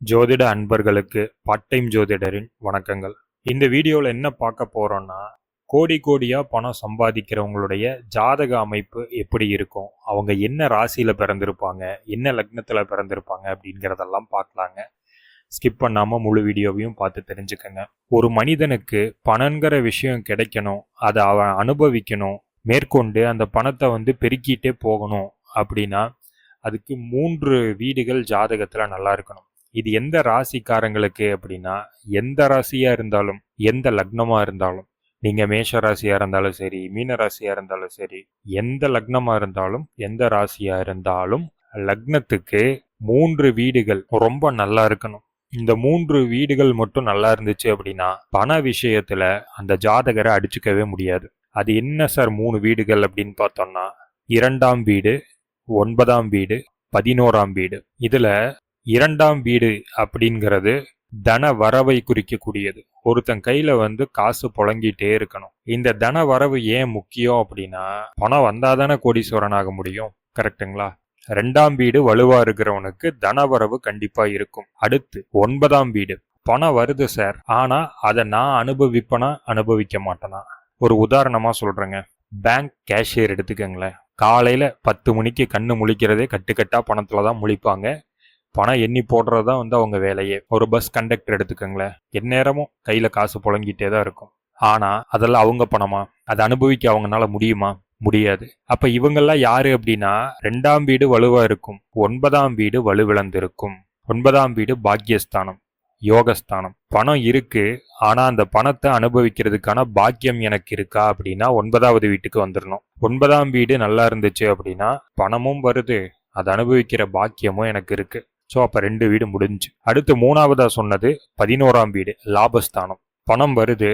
ஜோதிட அன்பர்களுக்கு part time ஜோதிடரின் வணக்கங்கள். இந்த வீடியோவில் என்ன பார்க்க போகிறோன்னா கோடி கோடியாக பணம் சம்பாதிக்கிறவங்களுடைய ஜாதக அமைப்பு எப்படி இருக்கும்? அவங்க என்ன ராசியில் பிறந்திருப்பாங்க? என்ன லக்னத்தில் பிறந்திருப்பாங்க? அப்படிங்கிறதெல்லாம் பார்க்கலாங்க. ஸ்கிப் பண்ணாமல் முழு வீடியோவையும் பார்த்து தெரிஞ்சுக்கங்க. ஒரு மனிதனுக்கு பணங்கிற விஷயம் கிடைக்கணும். அதை அவன் அனுபவிக்கணும். மேற்கொண்டு அந்த பணத்தை வந்து பெருக்கிட்டே போகணும். அப்படின்னா அதுக்கு மூன்று வீடுகள் ஜாதகத்தில் நல்லா இருக்கணும். இது எந்த ராசிக்காரங்களுக்கு அப்படின்னா எந்த ராசியாக இருந்தாலும் எந்த லக்னமாக இருந்தாலும் நீங்கள் மேஷ ராசியாக இருந்தாலும் சரி மீன ராசியாக இருந்தாலும் சரி எந்த லக்னமாக இருந்தாலும் எந்த ராசியாக இருந்தாலும் லக்னத்துக்கு மூன்று வீடுகள் ரொம்ப நல்லா இருக்கணும். இந்த மூன்று வீடுகள் மட்டும் நல்லா இருந்துச்சு அப்படின்னா பண விஷயத்துல அந்த ஜாதகரை அடிச்சுக்கவே முடியாது. அது என்ன சார் மூணு வீடுகள் அப்படின்னு பார்த்தோம்னா இரண்டாம் வீடு ஒன்பதாம் வீடு பதினோராம் வீடு. இதுல இரண்டாம் வீடு அப்படிங்கிறது தன வரவை குறிக்கக்கூடியது. ஒருத்தன் கையில வந்து காசு புழங்கிட்டே இருக்கணும். இந்த தன வரவு ஏன் முக்கியம் அப்படின்னா பணம் வந்தாதானே கோடீஸ்வரன் ஆக முடியும். கரெக்ட்டுங்களா? ரெண்டாம் வீடு வலுவா இருக்கிறவனுக்கு தனவரவு கண்டிப்பா இருக்கும். அடுத்து ஒன்பதாம் வீடு. பணம் வருது சார் ஆனா அதை நான் அனுபவிப்பனா அனுபவிக்க மாட்டேனா? ஒரு உதாரணமா சொல்றேங்க. பேங்க் கேஷியர் எடுத்துக்கோங்களேன். காலையில பத்து மணிக்கு கண்ணு முழிக்கிறதே கட்டுக்கட்டா பணத்துல தான் முழிப்பாங்க. பணம் எண்ணி போடுறது தான் வந்து அவங்க வேலையே. ஒரு பஸ் கண்டக்டர் எடுத்துக்கோங்களேன். எந்நேரமும் கையில் காசு புழங்கிட்டே தான் இருக்கும். ஆனால் அதெல்லாம் அவங்க பணமா? அதை அனுபவிக்க அவங்கனால முடியுமா? முடியாது. அப்ப இவங்கெல்லாம் யாரு அப்படின்னா ரெண்டாம் வீடு வலுவா இருக்கும். ஒன்பதாம் வீடு வலுவிழந்திருக்கும் ஒன்பதாம் வீடு பாக்கியஸ்தானம். யோகஸ்தானம். பணம் இருக்கு. ஆனா அந்த பணத்தை அனுபவிக்கிறதுக்கான பாக்கியம் எனக்கு இருக்கா அப்படின்னா ஒன்பதாவது வீட்டுக்கு வந்துடணும் ஒன்பதாம் வீடு நல்லா இருந்துச்சு அப்படின்னா பணமும் வருது. அதை அனுபவிக்கிற பாக்கியமும் எனக்கு இருக்கு. ஸோ அப்போ ரெண்டு வீடு முடிஞ்சு அடுத்து மூணாவதாக சொன்னது பதினோராம் வீடு லாபஸ்தானம். பணம் வருது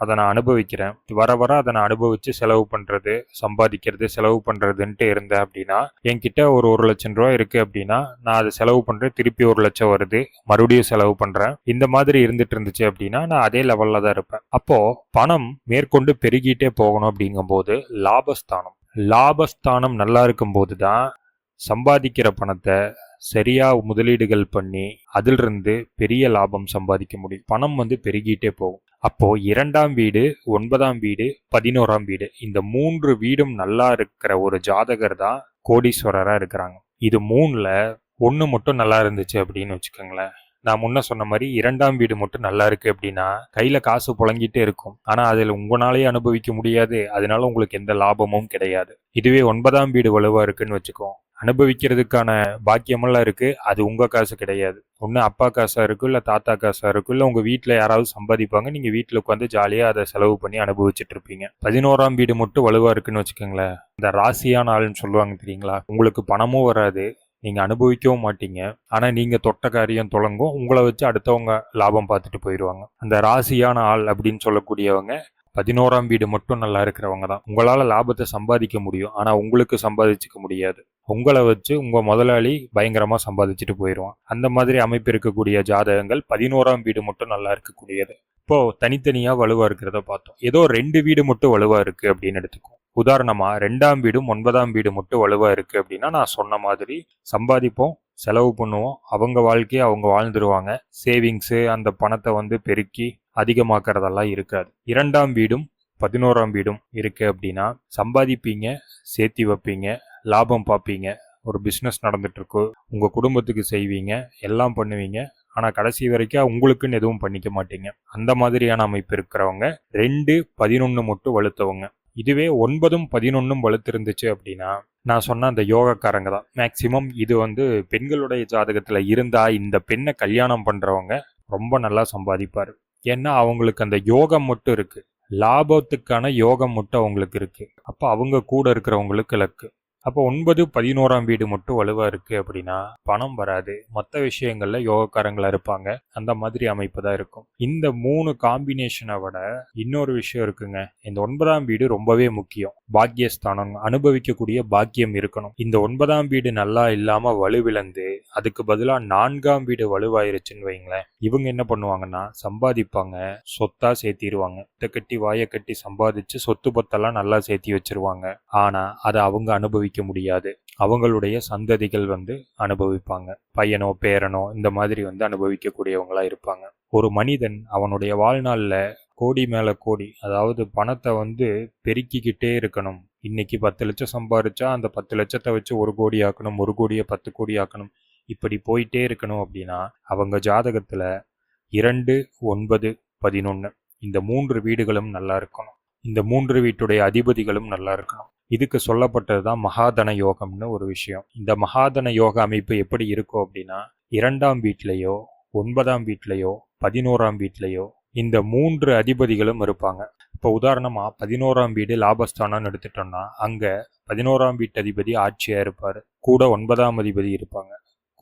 அதை நான் அனுபவிக்கிறேன். வர வர அதை நான் அனுபவித்து செலவு பண்ணுறது சம்பாதிக்கிறது செலவு பண்ணுறதுன்ட்டு இருந்தேன் அப்படின்னா என்கிட்ட ஒரு ஒரு லட்சம் ரூபா இருக்குது அப்படின்னா நான் அதை செலவு பண்ணுறேன் திருப்பி ஒரு லட்சம் வருது மறுபடியும் செலவு பண்ணுறேன் இந்த மாதிரி இருந்துட்டு இருந்துச்சு அப்படின்னா நான் அதே லெவலில் தான் இருப்பேன். அப்போது பணம் மேற்கொண்டு பெருகிட்டே போகணும் அப்படிங்கும்போது லாபஸ்தானம். லாபஸ்தானம் நல்லா இருக்கும்போது தான் சம்பாதிக்கிற பணத்தை சரியா முதலீடுகள் பண்ணி அதிலிருந்து பெரிய லாபம் சம்பாதிக்க முடியும். பணம் வந்து பெருகிட்டே போகும். அப்போ இரண்டாம் வீடு ஒன்பதாம் வீடு பதினோராம் வீடு இந்த மூன்று வீடும் நல்லா இருக்கிற ஒரு ஜாதகர் தான் கோடீஸ்வரராக இருக்கிறாங்க. இது மூணுல ஒன்று மட்டும் நல்லா இருந்துச்சு அப்படின்னு வச்சுக்கோங்களேன். நான் முன்ன சொன்ன மாதிரி இரண்டாம் வீடு மட்டும் நல்லா இருக்கு அப்படின்னா கையில காசு புழங்கிட்டே இருக்கும். ஆனா அதில் உங்களாலேயே அனுபவிக்க முடியாது. அதனால உங்களுக்கு எந்த லாபமும் கிடையாது. இதுவே ஒன்பதாம் வீடு வலுவா இருக்குன்னு வச்சுக்கோ. அனுபவிக்கிறதுக்கான பாக்கியமெல்லாம் இருக்குது அது உங்கள் காசு கிடையாது. ஒன்று அப்பா காசாக இருக்கும் இல்லை தாத்தா காசாக இருக்கும் இல்லை உங்கள் வீட்டில் யாராவது சம்பாதிப்பாங்க நீங்கள் வீட்டில் உட்காந்து ஜாலியாக அதை செலவு பண்ணி அனுபவிச்சுட்டு இருப்பீங்க. பதினோராம் வீடு மட்டும் வலுவாக இருக்குன்னு வச்சுக்கோங்களேன். இந்த ராசியான ஆள்னு சொல்லுவாங்க தெரியுங்களா? உங்களுக்கு பணமும் வராது. நீங்கள் அனுபவிக்கவும் மாட்டீங்க. ஆனால் நீங்கள் தொட்ட காரியம் தொடங்கும். உங்களை வச்சு அடுத்தவங்க லாபம் பார்த்துட்டு போயிடுவாங்க. அந்த ராசியான ஆள் அப்படின்னு சொல்லக்கூடியவங்க பதினோராம் வீடு மட்டும் நல்லா இருக்கிறவங்க தான். உங்களால் லாபத்தை சம்பாதிக்க முடியும். ஆனால் உங்களுக்கு சம்பாதிச்சுக்க முடியாது. உங்களை வச்சு உங்கள் முதலாளி பயங்கரமாக சம்பாதிச்சுட்டு போயிடுவான் அந்த மாதிரி அமைப்பு இருக்கக்கூடிய ஜாதகங்கள் பதினோராம் வீடு மட்டும் நல்லா இருக்கக்கூடியது. இப்போ தனித்தனியாக வலுவாக இருக்கிறத பார்த்தோம். ஏதோ ரெண்டு வீடு மட்டும் வலுவாக இருக்குது அப்படின்னு எடுத்துக்கோ உதாரணமாக ரெண்டாம் வீடும் ஒன்பதாம் வீடு மட்டும் வலுவாக இருக்குது அப்படின்னா நான் சொன்ன மாதிரி சம்பாதிப்போம் செலவு பண்ணுவோம். அவங்க வாழ்க்கையை அவங்க வாழ்ந்துருவாங்க. சேவிங்ஸு அந்த பணத்தை வந்து பெருக்கி அதிகமாக்குறதெல்லாம் இருக்காது. இரண்டாம் வீடும் பதினோராம் வீடும் இருக்கு அப்படின்னா சம்பாதிப்பீங்க சேர்த்தி வைப்பீங்க லாபம் பார்ப்பீங்க. ஒரு பிஸ்னஸ் நடந்துட்டு உங்கள் குடும்பத்துக்கு செய்வீங்க எல்லாம் பண்ணுவீங்க. ஆனால் கடைசி வரைக்கும் உங்களுக்குன்னு எதுவும் பண்ணிக்க மாட்டீங்க. அந்த மாதிரியான அமைப்பு இருக்கிறவங்க ரெண்டு பதினொன்று மட்டும் வலுத்தவங்க இதுவே ஒன்பதும் பதினொன்றும் வலுத்திருந்துச்சு அப்படின்னா நான் சொன்ன அந்த யோகக்காரங்க தான். மேக்சிமம் இது வந்து பெண்களுடைய ஜாதகத்தில் இருந்தால் இந்த பெண்ணை கல்யாணம் பண்ணுறவங்க ரொம்ப நல்லா சம்பாதிப்பார். ஏன்னா அவங்களுக்கு அந்த யோகம் மட்டும் இருக்குது லாபத்துக்கான யோகம் மட்டும் அவங்களுக்கு இருக்குது அப்போ அவங்க கூட இருக்கிறவங்களுக்கு இலக்கு. அப்போ ஒன்பது பதினோராம் வீடு மட்டும் வலுவாக இருக்குது அப்படின்னா பணம் வராது. மற்ற விஷயங்களில் யோகக்காரங்களாக இருப்பாங்க. அந்த மாதிரி அமைப்பு தான் இருக்கும். இந்த மூணு காம்பினேஷனை விட இன்னொரு விஷயம் இருக்குங்க. இந்த ஒன்பதாம் வீடு ரொம்பவே முக்கியம். பாக்கியஸ்தானம் அனுபவிக்கக்கூடிய பாக்கியம் இருக்கணும். இந்த ஒன்பதாம் வீடு நல்லா இல்லாமல் வலுவிழந்து அதுக்கு பதிலாக நான்காம் வீடு வலுவாயிருச்சுன்னு வைங்களேன் இவங்க என்ன பண்ணுவாங்கன்னா சம்பாதிப்பாங்க சொத்தா சேர்த்திடுவாங்க இதை கட்டி வாயை கட்டி சம்பாதிச்சு சொத்து பத்தெல்லாம் நல்லா சேர்த்தி வச்சிருவாங்க. ஆனா அதை அவங்க அனுபவிக்க முடியாது. அவங்களுடைய சந்ததிகள் வந்து அனுபவிப்பாங்க. பையனோ பேரனோ இந்த மாதிரி வந்து அனுபவிக்கக்கூடியவங்களா இருப்பாங்க. ஒரு மனிதன் அவனுடைய வாழ்நாளில் கோடி மேல கோடி அதாவது பணத்தை வந்து பெருக்கிக்கிட்டே இருக்கணும். இன்னைக்கு பத்து லட்சம் சம்பாரிச்சா அந்த பத்து லட்சத்தை வச்சு ஒரு கோடி ஆக்கணும் ஒரு கோடியை பத்து கோடி ஆக்கணும். இப்படி போயிட்டே இருக்கணும் அப்படின்னா அவங்க ஜாதகத்துல இரண்டு ஒன்பது பதினொன்று இந்த மூன்று வீடுகளும் நல்லா இருக்கணும். இந்த மூன்று வீட்டுடைய அதிபதிகளும் நல்லா இருக்கணும். இதுக்கு சொல்லப்பட்டது தான் மகாதன யோகம்னு ஒரு விஷயம். இந்த மகாதன யோக அமைப்பு எப்படி இருக்கும் அப்படின்னா இரண்டாம் வீட்லேயோ ஒன்பதாம் வீட்லேயோ பதினோராம் வீட்லேயோ இந்த மூன்று அதிபதிகளும் இருப்பாங்க. இப்போ உதாரணமாக பதினோராம் வீடு லாபஸ்தானம்னு எடுத்துட்டோம்னா அங்கே பதினோராம் வீட்டு அதிபதி ஆட்சியாக இருப்பார். கூட ஒன்பதாம் அதிபதி இருப்பாங்க.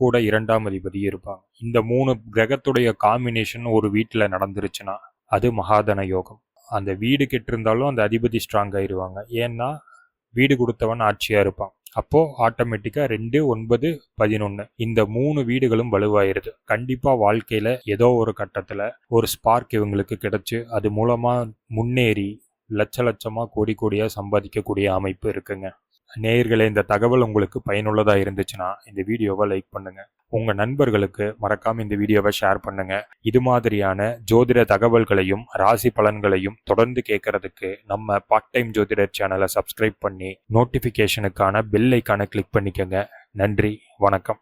கூட இரண்டாம் அதிபதி இருப்பாங்க. இந்த மூணு கிரகத்துடைய காம்பினேஷன் ஒரு வீட்டில் நடந்துருச்சுன்னா அது மகாதன யோகம். அந்த வீடு கெட்டிருந்தாலும் அந்த அதிபதி ஸ்ட்ராங் ஆயிடுவாங்க ஏன்னா வீடு கொடுத்தவன் ஆட்சியாக இருப்பான். அப்போது ஆட்டோமேட்டிக்காக ரெண்டு ஒன்பது பதினொன்று இந்த மூணு வீடுகளும் வலுவாயிருது. கண்டிப்பாக வாழ்க்கையில் ஏதோ ஒரு கட்டத்தில் ஒரு ஸ்பார்க் இவங்களுக்கு கிடச்சி அது மூலமாக முன்னேறி லட்ச லட்சமாக கோடி கோடியாக சம்பாதிக்கக்கூடிய அமைப்பு இருக்குங்க. நேயர்களே இந்த தகவல் உங்களுக்கு பயனுள்ளதாக இருந்துச்சுன்னா இந்த வீடியோவை லைக் பண்ணுங்கள் உங்கள் நண்பர்களுக்கு மறக்காமல் இந்த வீடியோவை ஷேர் பண்ணுங்கள் இது மாதிரியான ஜோதிட தகவல்களையும் ராசி பலன்களையும் தொடர்ந்து கேட்கறதுக்கு நம்ம பார்ட் டைம் ஜோதிடர் சேனலை சப்ஸ்கிரைப் பண்ணி நோட்டிஃபிகேஷனுக்கான பெல் ஐக்கானை கிளிக் பண்ணிக்கோங்க. நன்றி வணக்கம்.